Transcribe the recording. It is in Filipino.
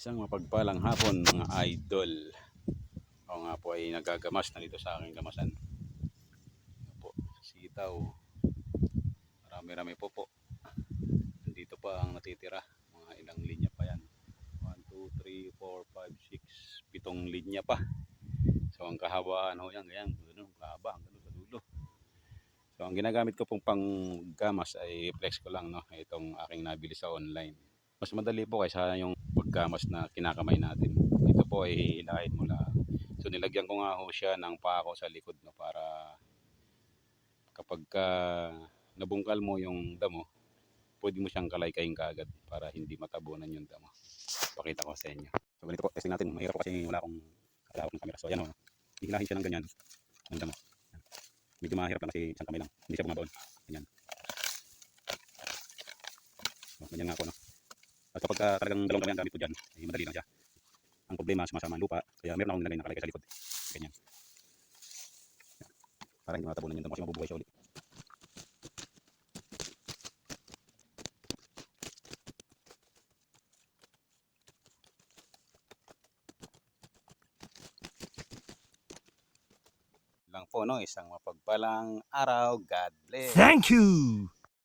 Isang mapagpalang hapon mga idol. Ako nga po ay nagagamas na dito sa aking gamasan. Ito po, sitaw. Marami-rami po po. Nandito pa ang natitira. Mga ilang linya pa yan. 1, 2, 3, 4, 5, 6, pitong linya pa. So ang kahabaan ho yan, ganyan, ganun, kahaba, hanggang sa dulo. So ang ginagamit ko pong panggamas ay flex ko lang no, itong aking nabili sa online. Mas madali po kaysa yung paggamas na kinakamay natin. Ito po ay hilahin mo lang. So nilagyan ko nga ho siya ng pako sa likod no para kapag ka nabungkal mo yung damo, pwede mo siyang kalaykaying kaagad para hindi matabunan yung damo. Pakita ko sa inyo. So ganito po, testing natin. Mahirap kasi wala akong kalawak ng camera. So ayan o, hihilahin siya ng ganyan. Ng damo. Medyo mahirap lang kasi isang kamay lang. Hindi siya bumabaon. Ganyan. So, ganyan nga po no. At kapag uh, talagang dalawang kamay ang gamit ko dyan, ay madali lang siya. Ang problema, sumasama ang lupa. Kaya meron akong nilagay na kalagay sa likod. Ganyan. Yan. Para hindi matabunan yung damo kasi mabubuhay siya ulit. lang po no isang mapagpalang araw God bless Thank you.